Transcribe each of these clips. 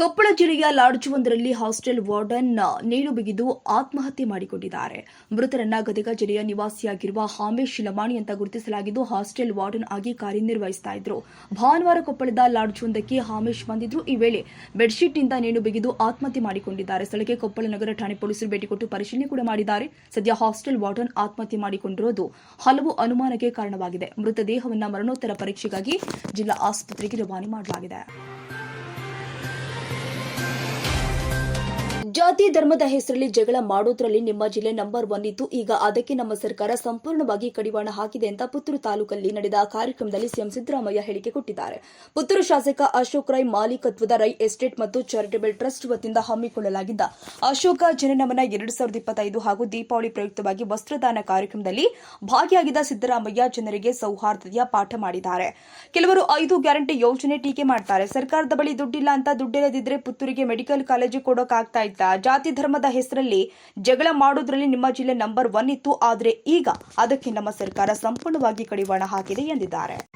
ಕೊಪ್ಪಳ ಜಿಲ್ಲೆಯ ಲಾಡ್ಜ್ವೊಂದರಲ್ಲಿ hostel warden ನೇಣು ಬಿಗಿದು ಆತ್ಮಹತ್ಯೆ ಮಾಡಿಕೊಂಡಿದ್ದಾರೆ. ಮೃತರನ್ನ ಗದಗ ಜಿಲ್ಲೆಯ ನಿವಾಸಿಯಾಗಿರುವ ಹಾಮೇಶ್ ಲಮಾಣಿ ಅಂತ ಗುರುತಿಸಲಾಗಿದ್ದು, ಹಾಸ್ಟೆಲ್ ವಾರ್ಡನ್ ಆಗಿ ಕಾರ್ಯನಿರ್ವಹಿಸ್ತಾ ಇದ್ರು. ಭಾನುವಾರ ಕೊಪ್ಪಳದ ಲಾಡ್ಜ್ವೊಂದಕ್ಕೆ ಹಾಮೇಶ್ ಬಂದಿದ್ರು. ಈ ವೇಳೆ ಬೆಡ್ಶೀಟ್ನಿಂದ ನೇಣು ಬಿಗಿದು ಆತ್ಮಹತ್ಯೆ ಮಾಡಿಕೊಂಡಿದ್ದಾರೆ. ಸ್ಥಳಕ್ಕೆ ಕೊಪ್ಪಳ ನಗರ ಠಾಣೆ ಪೊಲೀಸರು ಭೇಟಿ ಕೊಟ್ಟು ಪರಿಶೀಲನೆ ಕೂಡ ಮಾಡಿದ್ದಾರೆ. ಸದ್ಯ ಹಾಸ್ಟೆಲ್ ವಾರ್ಡನ್ ಆತ್ಮಹತ್ಯೆ ಮಾಡಿಕೊಂಡಿರೋದು ಹಲವು ಅನುಮಾನಕ್ಕೆ ಕಾರಣವಾಗಿದೆ. ಮೃತದೇಹವನ್ನು ಮರಣೋತ್ತರ ಪರೀಕ್ಷೆಗಾಗಿ ಜಿಲ್ಲಾ ಆಸ್ಪತ್ರೆಗೆ ರವಾನೆ ಮಾಡಲಾಗಿದೆ. ಜಾತಿ ಧರ್ಮದ ಹೆಸರಲ್ಲಿ ಜಗಳ ಮಾಡೋದ್ರಲ್ಲಿ ನಿಮ್ಮ ಜಿಲ್ಲೆ ನಂಬರ್ ಒನ್ ಇದ್ದು ಈಗ ಅದಕ್ಕೆ ನಮ್ಮ ಸರ್ಕಾರ ಸಂಪೂರ್ಣವಾಗಿ ಕಡಿವಾಣ ಹಾಕಿದೆ ಅಂತ ಪುತ್ತೂರು ತಾಲೂಕಲ್ಲಿ ನಡೆದ ಕಾರ್ಯಕ್ರಮದಲ್ಲಿ ಸಿಎಂ ಸಿದ್ದರಾಮಯ್ಯ ಹೇಳಿಕೆ ಕೊಟ್ಟಿದ್ದಾರೆ. ಪುತ್ತೂರು ಶಾಸಕ ಅಶೋಕ್ ರೈ ಮಾಲೀಕತ್ವದ ರೈ ಎಸ್ಟೇಟ್ ಮತ್ತು ಚಾರಿಟಬಲ್ ಟ್ರಸ್ಟ್ ವತಿಯಿಂದ ಹಮ್ಮಿಕೊಳ್ಳಲಾಗಿದ್ದ ಅಶೋಕ ಜನನಮನ ಎರಡು ಸಾವಿರದ ಇಪ್ಪತ್ತೈದು ಹಾಗೂ ದೀಪಾವಳಿ ಪ್ರಯುಕ್ತವಾಗಿ ವಸ್ತ್ರದಾನ ಕಾರ್ಯಕ್ರಮದಲ್ಲಿ ಭಾಗಿಯಾಗಿದ್ದ ಸಿದ್ದರಾಮಯ್ಯ ಜನರಿಗೆ ಸೌಹಾರ್ದತೆಯ ಪಾಠ ಮಾಡಿದ್ದಾರೆ. ಕೆಲವರು ಐದು ಗ್ಯಾರಂಟಿ ಯೋಜನೆ ಟೀಕೆ ಮಾಡ್ತಾರೆ. ಸರ್ಕಾರದ ಬಳಿ ದುಡ್ಡಿಲ್ಲ ಅಂತ ದುಡ್ಡಿಲ್ಲದಿದ್ರೆ ಪುತ್ತೂರಿಗೆ ಮೆಡಿಕಲ್ ಕಾಲೇಜು ಕೊಡೋಕಾಗ್ತಾ ಇತ್ತ? ಜಾತಿ ಧರ್ಮದ ಹೆಸರಲ್ಲಿ ಜಗಳ ಮಾಡೋದ್ರಲ್ಲಿ ನಿಮ್ಮ ಜಿಲ್ಲೆ ನಂಬರ್ ಒನ್ ಇತ್ತು. ಆದ್ರೆ ಈಗ ಅದಕ್ಕೆ ನಮ್ಮ ಸರ್ಕಾರ ಸಂಪೂರ್ಣವಾಗಿ ಕಡಿವಾಣ ಹಾಕಿದೆ ಎಂದಿದ್ದಾರೆ.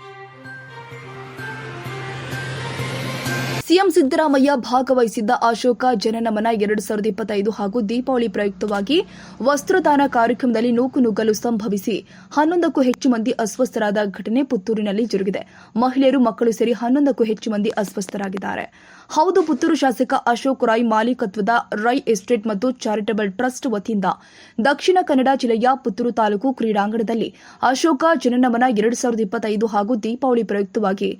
ಸಿಎಂ ಸಿದ್ದರಾಮಯ್ಯ ಭಾಗವಹಿಸಿದ್ದ ಅಶೋಕ ಜನನಮನ ಎರಡು ಸಾವಿರದ ಇಪ್ಪತ್ತೈದು ಹಾಗೂ ದೀಪಾವಳಿ ಪ್ರಯುಕ್ತವಾಗಿ ವಸ್ತ್ರದಾನ ಕಾರ್ಯಕ್ರಮದಲ್ಲಿ ನೂಕುನುಗ್ಗಲು ಸಂಭವಿಸಿ ಹನ್ನೊಂದಕ್ಕೂ ಹೆಚ್ಚು ಮಂದಿ ಅಸ್ವಸ್ಥರಾದ ಘಟನೆ ಪುತ್ತೂರಿನಲ್ಲಿ ಜರುಗಿದೆ. ಮಹಿಳೆಯರು ಮಕ್ಕಳು ಸೇರಿ ಹನ್ನೊಂದಕ್ಕೂ ಹೆಚ್ಚು ಮಂದಿ ಅಸ್ವಸ್ಥರಾಗಿದ್ದಾರೆ. ಹೌದು, ಪುತ್ತೂರು ಶಾಸಕ ಅಶೋಕ್ ರಾಯ್ ಮಾಲೀಕತ್ವದ ರೈ ಎಸ್ಟೇಟ್ ಮತ್ತು ಚಾರಿಟಬಲ್ ಟ್ರಸ್ಟ್ ವತಿಯಿಂದ ದಕ್ಷಿಣ ಕನ್ನಡ ಜಿಲ್ಲೆಯ ಪುತ್ತೂರು ತಾಲೂಕು ಕ್ರೀಡಾಂಗಣದಲ್ಲಿ ಅಶೋಕ ಜನನಮನ ಎರಡು ಸಾವಿರದ ಇಪ್ಪತ್ತೈದು ಹಾಗೂ ದೀಪಾವಳಿ ಪ್ರಯುಕ್ತವಾಗಿ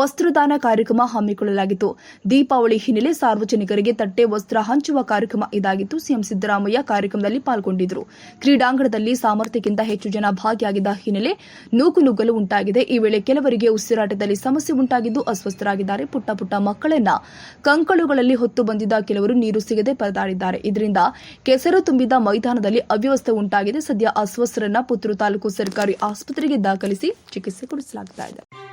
ವಸ್ತ್ರದಾನ ಕಾರ್ಯಕ್ರಮ ಹಮ್ಮಿಕೊಳ್ಳಲಾಗಿತ್ತು. ದೀಪಾವಳಿ ಹಿನ್ನೆಲೆ ಸಾರ್ವಜನಿಕರಿಗೆ ತಟ್ಟೆ ವಸ್ತ್ರ ಹಂಚುವ ಕಾರ್ಯಕ್ರಮ ಇದಾಗಿತ್ತು. ಸಿಎಂ ಸಿದ್ದರಾಮಯ್ಯ ಕಾರ್ಯಕ್ರಮದಲ್ಲಿ ಪಾಲ್ಗೊಂಡಿದ್ದರು ಕ್ರೀಡಾಂಗಣದಲ್ಲಿ ಸಾಮರ್ಥ್ಯಕ್ಕಿಂತ ಹೆಚ್ಚು ಜನ ಭಾಗಿಯಾಗಿದ್ದ ಹಿನ್ನೆಲೆ ನೂಕುನುಗ್ಗಲು ಉಂಟಾಗಿದೆ. ಈ ವೇಳೆ ಕೆಲವರಿಗೆ ಉಸಿರಾಟದಲ್ಲಿ ಸಮಸ್ಯೆ ಉಂಟಾಗಿದ್ದು ಅಸ್ವಸ್ಥರಾಗಿದ್ದಾರೆ. ಪುಟ್ಟ ಪುಟ್ಟ ಮಕ್ಕಳನ್ನ ಕಂಕಳುಗಳಲ್ಲಿ ಹೊತ್ತು ಬಂದಿದ್ದ ಕೆಲವರು ನೀರು ಸಿಗದೆ ಪರದಾಡಿದ್ದಾರೆ. ಇದರಿಂದ ಕೆಸರು ತುಂಬಿದ ಮೈದಾನದಲ್ಲಿ ಅವ್ಯವಸ್ಥೆ ಉಂಟಾಗಿದೆ. ಸದ್ಯ ಅಸ್ವಸ್ಥರನ್ನ ಪುತ್ತೂರು ತಾಲೂಕು ಸರ್ಕಾರಿ ಆಸ್ಪತ್ರೆಗೆ ದಾಖಲಿಸಿ ಚಿಕಿತ್ಸೆ ಕೊಡಿಸಲಾಗ್ತಾ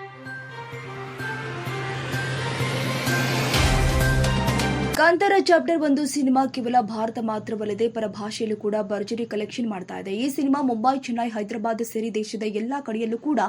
ಕಾಂತಾರ ಚಾಪ್ಟರ್ ಒಂದು ಸಿನಿಮಾ ಕೇವಲ ಭಾರತ ಮಾತ್ರವಲ್ಲದೆ ಪರಭಾಷೆಯಲ್ಲೂ ಕೂಡ ಭರ್ಜರಿ ಕಲೆಕ್ಷನ್ ಮಾಡ್ತಾ ಇದೆ. ಈ ಸಿನಿಮಾ ಮುಂಬೈ, ಚೆನ್ನೈ, ಹೈದರಾಬಾದ್ ಸೇರಿ ದೇಶದ ಎಲ್ಲಾ ಕಡೆಯಲ್ಲೂ ಕೂಡ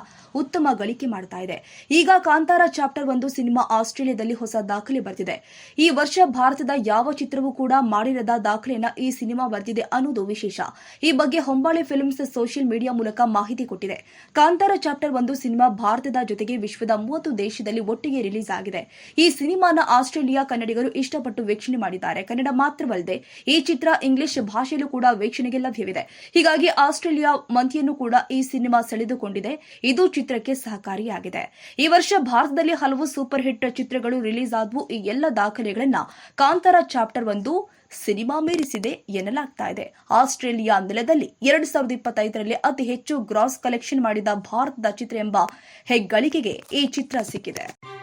ಉತ್ತಮ ಗಳಿಕೆ ಮಾಡ್ತಾ ಇದೆ. ಈಗ ಕಾಂತಾರ ಚಾಪ್ಟರ್ ಒಂದು ಸಿನಿಮಾ ಆಸ್ಟ್ರೇಲಿಯಾದಲ್ಲಿ ಹೊಸ ದಾಖಲೆ ಬರೆದಿದೆ ಈ ವರ್ಷ ಭಾರತದ ಯಾವ ಚಿತ್ರವೂ ಕೂಡ ಮಾಡಿರದ ದಾಖಲೆಯನ್ನ ಈ ಸಿನಿಮಾ ಬರೆದಿದೆ ಅನ್ನೋದು ವಿಶೇಷ. ಈ ಬಗ್ಗೆ ಹೊಂಬಾಳೆ ಫಿಲ್ಮ್ಸ್ ಸೋಷಿಯಲ್ ಮೀಡಿಯಾ ಮೂಲಕ ಮಾಹಿತಿ ಕೊಟ್ಟಿದೆ. ಕಾಂತಾರ ಚಾಪ್ಟರ್ ಒಂದು ಸಿನಿಮಾ ಭಾರತದ ಜೊತೆಗೆ ವಿಶ್ವದ ಮೂವತ್ತು ದೇಶದಲ್ಲಿ ಒಟ್ಟಿಗೆ ರಿಲೀಸ್ ಆಗಿದೆ. ಈ ಸಿನಿಮಾನ ಆಸ್ಟ್ರೇಲಿಯಾ ಕನ್ನಡಿಗರು ಇಷ್ಟಪಟ್ಟು ವೀಕ್ಷಣೆ ಮಾಡಿದ್ದಾರೆ. ಕನ್ನಡ ಮಾತ್ರವಲ್ಲದೆ ಈ ಚಿತ್ರ ಇಂಗ್ಲಿಷ್ ಭಾಷೆಯಲ್ಲೂ ಕೂಡ ವೀಕ್ಷಣೆಗೆ ಲಭ್ಯವಿದೆ. ಹೀಗಾಗಿ ಆಸ್ಟ್ರೇಲಿಯಾ ಮಂತಿಯನ್ನು ಕೂಡ ಈ ಸಿನಿಮಾ ಸೆಳೆದುಕೊಂಡಿದೆ. ಇದು ಚಿತ್ರಕ್ಕೆ ಸಹಕಾರಿಯಾಗಿದೆ. ಈ ವರ್ಷ ಭಾರತದಲ್ಲಿ ಹಲವು ಸೂಪರ್ ಹಿಟ್ ಚಿತ್ರಗಳು ರಿಲೀಸ್ ಆದವು. ಈ ಎಲ್ಲ ದಾಖಲೆಗಳನ್ನ ಕಾಂತಾರ ಚಾಪ್ಟರ್ ಒಂದು ಸಿನಿಮಾ ಮೀರಿಸಿದೆ ಎನ್ನಲಾಗ್ತಾ ಇದೆ. ಆಸ್ಟ್ರೇಲಿಯಾ ನೆಲದಲ್ಲಿ ಎರಡ್ ಸಾವಿರದ ಇಪ್ಪತ್ತೈದರಲ್ಲಿ ಅತಿ ಹೆಚ್ಚು ಗ್ರಾಸ್ ಕಲೆಕ್ಷನ್ ಮಾಡಿದ ಭಾರತದ ಚಿತ್ರ ಎಂಬ ಹೆಗ್ಗಳಿಕೆಗೆ ಈ ಚಿತ್ರ ಸಿಕ್ಕಿದೆ.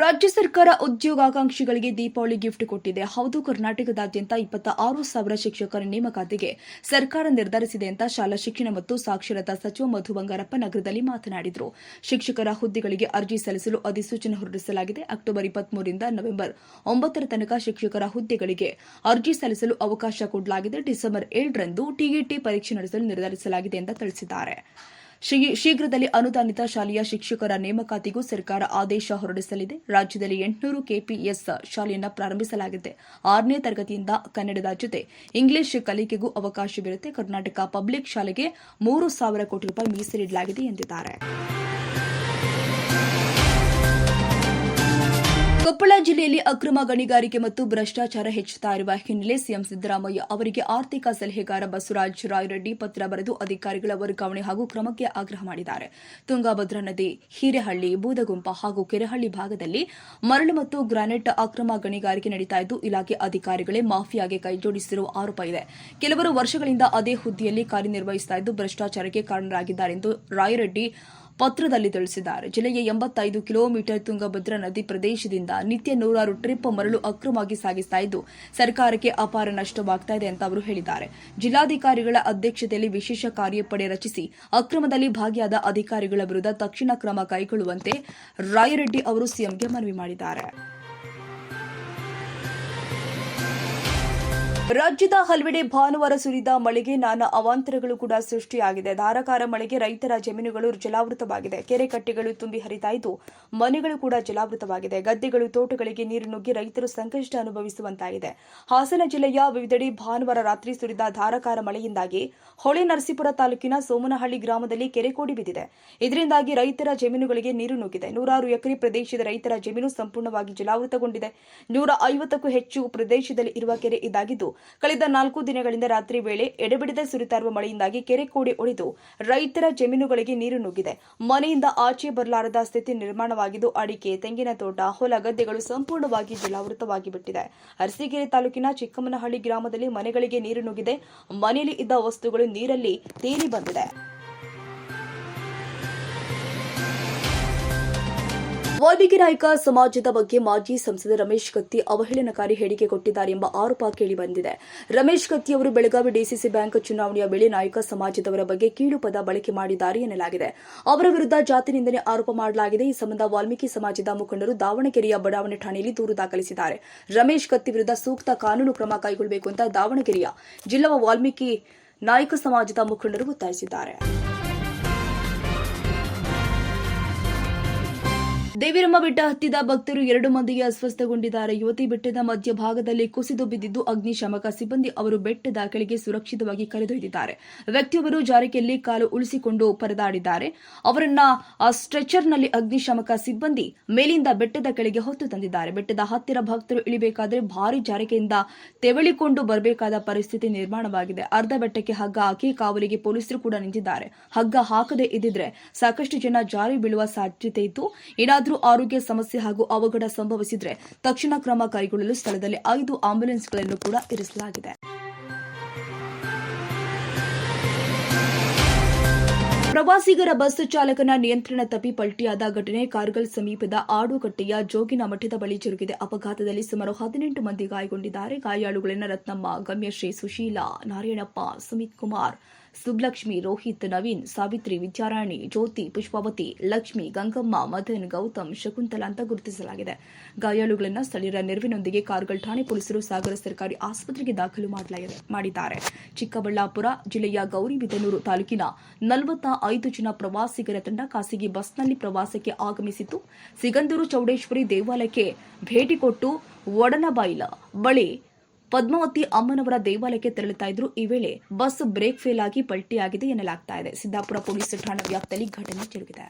ರಾಜ್ಯ ಸರ್ಕಾರ ಉದ್ಯೋಗಾಕಾಂಕ್ಷಿಗಳಿಗೆ ದೀಪಾವಳಿ ಗಿಫ್ಟ್ ಕೊಟ್ಟಿದೆ. ಹೌದು, ಕರ್ನಾಟಕದಾದ್ಯಂತ ಇಪ್ಪತ್ತ ಆರು ಸಾವಿರ ಶಿಕ್ಷಕರ ನೇಮಕಾತಿಗೆ ಸರ್ಕಾರ ನಿರ್ಧರಿಸಿದೆ ಅಂತ ಶಾಲಾ ಶಿಕ್ಷಣ ಮತ್ತು ಸಾಕ್ಷರತಾ ಸಚಿವ ಮಧು ಬಂಗಾರಪ್ಪ ನಗರದಲ್ಲಿ ಮಾತನಾಡಿದರು. ಶಿಕ್ಷಕರ ಹುದ್ದೆಗಳಿಗೆ ಅರ್ಜಿ ಸಲ್ಲಿಸಲು ಅಧಿಸೂಚನೆ ಹೊರಡಿಸಲಾಗಿದೆ. ಅಕ್ಟೋಬರ್ ಇಪ್ಪತ್ಮೂರರಿಂದ ನವೆಂಬರ್ ಒಂಬತ್ತರ ತನಕ ಶಿಕ್ಷಕರ ಹುದ್ದೆಗಳಿಗೆ ಅರ್ಜಿ ಸಲ್ಲಿಸಲು ಅವಕಾಶ ಕೊಡಲಾಗಿದೆ. ಡಿಸೆಂಬರ್ ಏಳರಂದು ಟಿಇಟಿ ಪರೀಕ್ಷೆ ನಡೆಸಲು ನಿರ್ಧರಿಸಲಾಗಿದೆ ಎಂದು ತಿಳಿಸಿದ್ದಾರೆ. ಶೀಘ್ರದಲ್ಲಿ ಅನುದಾನಿತ ಶಾಲೆಯ ಶಿಕ್ಷಕರ ನೇಮಕಾತಿಗೂ ಸರ್ಕಾರ ಆದೇಶ ಹೊರಡಿಸಲಿದೆ. ರಾಜ್ಯದಲ್ಲಿ ಎಂಟುನೂರು ಕೆಪಿಎಸ್ ಶಾಲೆಯನ್ನು ಪ್ರಾರಂಭಿಸಲಾಗಿದೆ. ಆರನೇ ತರಗತಿಯಿಂದ ಕನ್ನಡದ ಜೊತೆ ಇಂಗ್ಲಿಷ್ ಕಲಿಕೆಗೂ ಅವಕಾಶವಿರುತ್ತೆ ಕರ್ನಾಟಕ ಪಬ್ಲಿಕ್ ಶಾಲೆಗೆ ಮೂರು ಸಾವಿರ ಕೋಟಿ ರೂಪಾಯಿ ಮೀಸಲಿಡಲಾಗಿದೆ ಎಂದಿದ್ದಾರೆ. ಕೊಪ್ಪಳ ಜಿಲ್ಲೆಯಲ್ಲಿ ಅಕ್ರಮ ಗಣಿಗಾರಿಕೆ ಮತ್ತು ಭ್ರಷ್ಟಾಚಾರ ಹೆಚ್ಚುತ್ತಾ ಇರುವ ಹಿನ್ನೆಲೆ ಸಿಎಂ ಸಿದ್ದರಾಮಯ್ಯ ಅವರಿಗೆ ಆರ್ಥಿಕ ಸಲಹೆಗಾರ ಬಸವರಾಜ ರಾಯರೆಡ್ಡಿ ಪತ್ರ ಬರೆದು ಅಧಿಕಾರಿಗಳ ವರ್ಗಾವಣೆ ಹಾಗೂ ಕ್ರಮಕ್ಕೆ ಆಗ್ರಹ ಮಾಡಿದ್ದಾರೆ. ತುಂಗಾಭದ್ರಾ ನದಿ, ಹಿರೇಹಳ್ಳಿ, ಬೂದಗುಂಪ ಹಾಗೂ ಕೆರೆಹಳ್ಳಿ ಭಾಗದಲ್ಲಿ ಮರಳು ಮತ್ತು ಗ್ರಾನೈಟ್ ಅಕ್ರಮ ಗಣಿಗಾರಿಕೆ ನಡೀತಾ ಇದ್ದು, ಇಲಾಖೆ ಅಧಿಕಾರಿಗಳೇ ಮಾಫಿಯಾಗೆ ಕೈಜೋಡಿಸಿರುವ ಆರೋಪ ಇದೆ. ಕೆಲವರು ವರ್ಷಗಳಿಂದ ಅದೇ ಹುದ್ದೆಯಲ್ಲಿ ಕಾರ್ಯನಿರ್ವಹಿಸುತ್ತಿದ್ದು ಭ್ರಷ್ಟಾಚಾರಕ್ಕೆ ಕಾರಣರಾಗಿದ್ದಾರೆ ಎಂದು ರಾಯರೆಡ್ಡಿ ಪತ್ರದಲ್ಲಿ ತಿಳಿಸಿದ್ದಾರೆ. ಜಿಲ್ಲೆಯ ಎಂಬತ್ತೈದು ಕಿಲೋಮೀಟರ್ ತುಂಗಭದ್ರಾ ನದಿ ಪ್ರದೇಶದಿಂದ ನಿತ್ಯ ನೂರಾರು ಟ್ರಿಪ್ ಮರಳು ಅಕ್ರಮವಾಗಿ ಸಾಗಿಸ್ತಾ ಇದ್ದು, ಸರ್ಕಾರಕ್ಕೆ ಅಪಾರ ನಷ್ಟವಾಗ್ತಾ ಇದೆ ಅಂತ ಅವರು ಹೇಳಿದ್ದಾರೆ. ಜಿಲ್ಲಾಧಿಕಾರಿಗಳ ಅಧ್ಯಕ್ಷತೆಯಲ್ಲಿ ವಿಶೇಷ ಕಾರ್ಯಪಡೆ ರಚಿಸಿ, ಅಕ್ರಮದಲ್ಲಿ ಭಾಗಿಯಾದ ಅಧಿಕಾರಿಗಳ ವಿರುದ್ಧ ತಕ್ಷಣ ಕ್ರಮ ಕೈಗೊಳ್ಳುವಂತೆ ರಾಯರೆಡ್ಡಿ ಅವರು ಸಿಎಂಗೆ ಮನವಿ ಮಾಡಿದ್ದಾರೆ. ರಾಜ್ಯದ ಹಲವೆಡೆ ಭಾನುವಾರ ಸುರಿದ ಮಳೆಗೆ ನಾನಾ ಅವಾಂತರಗಳು ಕೂಡ ಸೃಷ್ಟಿಯಾಗಿದೆ. ಧಾರಾಕಾರ ಮಳೆಗೆ ರೈತರ ಜಮೀನುಗಳು ಜಲಾವೃತವಾಗಿದೆ. ಕೆರೆ ಕಟ್ಟೆಗಳು ತುಂಬಿ ಹರಿತಾ ಇದ್ದು ಮನೆಗಳು ಕೂಡ ಜಲಾವೃತವಾಗಿದೆ. ಗದ್ದೆಗಳು, ತೋಟಗಳಿಗೆ ನೀರು ನುಗ್ಗಿ ರೈತರು ಸಂಕಷ್ಟ ಅನುಭವಿಸುವಂತಾಗಿದೆ. ಹಾಸನ ಜಿಲ್ಲೆಯ ವಿವಿಧೆಡೆ ಭಾನುವಾರ ರಾತ್ರಿ ಸುರಿದ ಧಾರಾಕಾರ ಮಳೆಯಿಂದಾಗಿ ಹೊಳೆ ನರಸೀಪುರ ತಾಲೂಕಿನ ಸೋಮನಹಳ್ಳಿ ಗ್ರಾಮದಲ್ಲಿ ಕೆರೆ ಕೋಡಿ ಬಿದ್ದಿದೆ. ಇದರಿಂದಾಗಿ ರೈತರ ಜಮೀನುಗಳಿಗೆ ನೀರು ನುಗ್ಗಿದೆ. ನೂರಾರು ಎಕರೆ ಪ್ರದೇಶದ ರೈತರ ಜಮೀನು ಸಂಪೂರ್ಣವಾಗಿ ಜಲಾವೃತಗೊಂಡಿದೆ. ನೂರ ಐವತ್ತಕ್ಕೂ ಹೆಚ್ಚು ಪ್ರದೇಶದಲ್ಲಿ ಇರುವ ಕೆರೆ ಇದಾಗಿದ್ದು ಕಳೆದ ನಾಲ್ಕು ದಿನಗಳಿಂದ ರಾತ್ರಿ ವೇಳೆ ಎಡೆಬಿಡದೆ ಸುರಿತಾರುವ ಮಳೆಯಿಂದಾಗಿ ಕೆರೆ ಕೋಡಿ ಒಡೆದು ರೈತರ ಜಮೀನುಗಳಿಗೆ ನೀರು ನುಗ್ಗಿದೆ. ಮನೆಯಿಂದ ಆಚೆ ಬರಲಾರದ ಸ್ಥಿತಿ ನಿರ್ಮಾಣವಾಗಿದ್ದು, ಅಡಿಕೆ, ತೆಂಗಿನ ತೋಟ, ಹೊಲ ಗದ್ದೆಗಳು ಸಂಪೂರ್ಣವಾಗಿ ಜಲಾವೃತವಾಗಿ ಬಿಟ್ಟಿದೆ ಅರಸೀಕೆರೆ ತಾಲೂಕಿನ ಚಿಕ್ಕಮ್ಮನಹಳ್ಳಿ ಗ್ರಾಮದಲ್ಲಿ ಮನೆಗಳಿಗೆ ನೀರು ನುಗ್ಗಿದೆ. ಮನೆಯಲ್ಲಿ ಇದ್ದ ವಸ್ತುಗಳು ನೀರಲ್ಲಿ ತೇಲಿ ಬಂದಿದೆ. ವಾಲ್ಮೀಕಿ ನಾಯಕ ಸಮಾಜದ ಬಗ್ಗೆ ಮಾಜಿ ಸಂಸದ ರಮೇಶ್ ಕತ್ತಿ ಅವಹೇಳನಕಾರಿ ಹೇಳಿಕೆ ಕೊಟ್ಟಿದ್ದಾರೆ ಎಂಬ ಆರೋಪ ಕೇಳಿಬಂದಿದೆ ರಮೇಶ್ ಕತ್ತಿ ಅವರು ಬೆಳಗಾವಿ ಡಿಸಿಸಿ ಬ್ಯಾಂಕ್ ಚುನಾವಣೆಯ ವೇಳೆ ನಾಯಕ ಸಮಾಜದವರ ಬಗ್ಗೆ ಕೀಳು ಪದ ಬಳಕೆ ಮಾಡಿದ್ದಾರೆ ಎನ್ನಲಾಗಿದೆ. ಅವರ ವಿರುದ್ಧ ಜಾತಿ ನಿಂದನೆ ಆರೋಪ ಮಾಡಲಾಗಿದೆ. ಈ ಸಂಬಂಧ ವಾಲ್ಮೀಕಿ ಸಮಾಜದ ಮುಖಂಡರು ದಾವಣಗೆರೆಯ ಬಡಾವಣೆ ಠಾಣೆಯಲ್ಲಿ ದೂರು ದಾಖಲಿಸಿದ್ದಾರೆ. ರಮೇಶ್ ಕತ್ತಿ ವಿರುದ್ಧ ಸೂಕ್ತ ಕಾನೂನು ಕ್ರಮ ಕೈಗೊಳ್ಳಬೇಕು ಅಂತ ದಾವಣಗೆರೆಯ ಜಿಲ್ಲಾ ವಾಲ್ಮೀಕಿ ನಾಯಕ ಸಮಾಜದ ಮುಖಂಡರು ಒತ್ತಾಯಿಸಿದ್ದಾರೆ. ದೇವಿರಮ್ಮ ಬೆಟ್ಟ ಹತ್ತಿದ ಭಕ್ತರು ಎರಡು ಮಂದಿಗೆ ಅಸ್ವಸ್ಥಗೊಂಡಿದ್ದಾರೆ. ಯುವತಿ ಬೆಟ್ಟದ ಮಧ್ಯಭಾಗದಲ್ಲಿ ಕುಸಿದು ಬಿದ್ದಿದ್ದು ಅಗ್ನಿಶಾಮಕ ಸಿಬ್ಬಂದಿ ಅವರು ಬೆಟ್ಟದ ಕೆಳಗೆ ಸುರಕ್ಷಿತವಾಗಿ ಕರೆದೊಯ್ದಿದ್ದಾರೆ. ವ್ಯಕ್ತಿಯೊಬ್ಬರು ಜಾರಿಕೆಯಲ್ಲಿ ಕಾಲು ಉಳಿಸಿಕೊಂಡು ಪರದಾಡಿದ್ದಾರೆ. ಅವರನ್ನ ಸ್ಟ್ರೆಚರ್ನಲ್ಲಿ ಅಗ್ನಿಶಾಮಕ ಸಿಬ್ಬಂದಿ ಮೇಲಿಂದ ಬೆಟ್ಟದ ಕೆಳಗೆ ಹೊತ್ತು ತಂದಿದ್ದಾರೆ. ಬೆಟ್ಟದ ಹತ್ತಿರ ಭಕ್ತರು ಇಳಿಬೇಕಾದ್ರೆ ಭಾರಿ ಜಾರಿಕೆಯಿಂದ ತೆವಳಿಕೊಂಡು ಬರಬೇಕಾದ ಪರಿಸ್ಥಿತಿ ನಿರ್ಮಾಣವಾಗಿದೆ. ಅರ್ಧ ಬೆಟ್ಟಕ್ಕೆ ಹಗ್ಗ ಹಾಕಿ ಕಾವಲಿಗೆ ಪೊಲೀಸರು ಕೂಡ ನಿಂತಿದ್ದಾರೆ. ಹಗ್ಗ ಹಾಕದೇ ಇದ್ದಿದ್ರೆ ಸಾಕಷ್ಟು ಜನ ಜಾರಿ ಬೀಳುವ ಸಾಧ್ಯತೆ ಇತ್ತು. ಏನಾದರೂ ಆರೋಗ್ಯ ಸಮಸ್ಯೆ ಹಾಗೂ ಅವಘಡ ಸಂಭವಿಸಿದರೆ ತಕ್ಷಣ ಕ್ರಮ ಕೈಗೊಳ್ಳಲು ಸ್ಥಳದಲ್ಲಿ ಐದು ಆಂಬ್ಯುಲೆನ್ಸ್ಗಳನ್ನು ಕೂಡ ಇರಿಸಲಾಗಿದೆ. ಪ್ರವಾಸಿಗರ ಬಸ್ ಚಾಲಕನ ನಿಯಂತ್ರಣ ತಪ್ಪಿ ಪಲ್ಟಿಯಾದ ಘಟನೆ ಕಾರ್ಗಲ್ ಸಮೀಪದ ಆಡುಕಟ್ಟೆಯ ಜೋಗಿನ ಮಠದ ಬಳಿ ಜರುಗಿದೆ. ಅಪಘಾತದಲ್ಲಿ ಸುಮಾರು ಹದಿನೆಂಟು ಮಂದಿ ಗಾಯಗೊಂಡಿದ್ದಾರೆ. ಗಾಯಾಳುಗಳನ್ನು ರತ್ನಮ್ಮ, ಗಮ್ಯಶ್ರೀ, ಸುಶೀಲಾ, ನಾರಾಯಣಪ್ಪ, ಸುಮಿತ್ ಕುಮಾರ್ ಸುಬ್ಲಕ್ಷ್ಮಿ ರೋಹಿತ್, ನವೀನ್, ಸಾವಿತ್ರಿ, ವಿದ್ಯಾರಾಣಿ, ಜ್ಯೋತಿ, ಪುಷ್ಪಾವತಿ, ಲಕ್ಷ್ಮಿ, ಗಂಗಮ್ಮ, ಮದನ್, ಗೌತಮ್, ಶಕುಂತಲಾ ಅಂತ ಗುರುತಿಸಲಾಗಿದೆ. ಗಾಯಾಳುಗಳನ್ನು ಸ್ಥಳೀಯರ ನೆರವಿನೊಂದಿಗೆ ಕಾರ್ಗಲ್ ಠಾಣೆ ಪೊಲೀಸರು ಸಾಗರ ಸರ್ಕಾರಿ ಆಸ್ಪತ್ರೆಗೆ ದಾಖಲು ಮಾಡಿದ್ದಾರೆ. ಚಿಕ್ಕಬಳ್ಳಾಪುರ ಜಿಲ್ಲೆಯ ಗೌರಿಬಿದನೂರು ತಾಲೂಕಿನ ನಲವತ್ತ ಐದು ಜನ ಪ್ರವಾಸಿಗರ ತಂಡ ಖಾಸಗಿ ಬಸ್ನಲ್ಲಿ ಪ್ರವಾಸಕ್ಕೆ ಆಗಮಿಸಿತ್ತು. ಸಿಗಂದೂರು ಚೌಡೇಶ್ವರಿ ದೇವಾಲಯಕ್ಕೆ ಭೇಟಿ ಕೊಟ್ಟು ಒಡನಬೈಲ ಬಳಿ ಪದ್ಮಾವತಿ ಅಮ್ಮನವರ ದೇವಾಲಯಕ್ಕೆ ತೆರಳುತ್ತಾ ಇದ್ರು ಈ ವೇಳೆ ಬಸ್ ಬ್ರೇಕ್ ಫೇಲ್ ಆಗಿ ಪಲ್ಟಿಯಾಗಿದೆ ಎನ್ನಲಾಗ್ತಾ ಇದೆ. ಸಿದ್ದಾಪುರ ಪೊಲೀಸ್ ಠಾಣಾ ವ್ಯಾಪ್ತಿಯಲ್ಲಿ ಘಟನೆ ಜರುಗಿದೆ.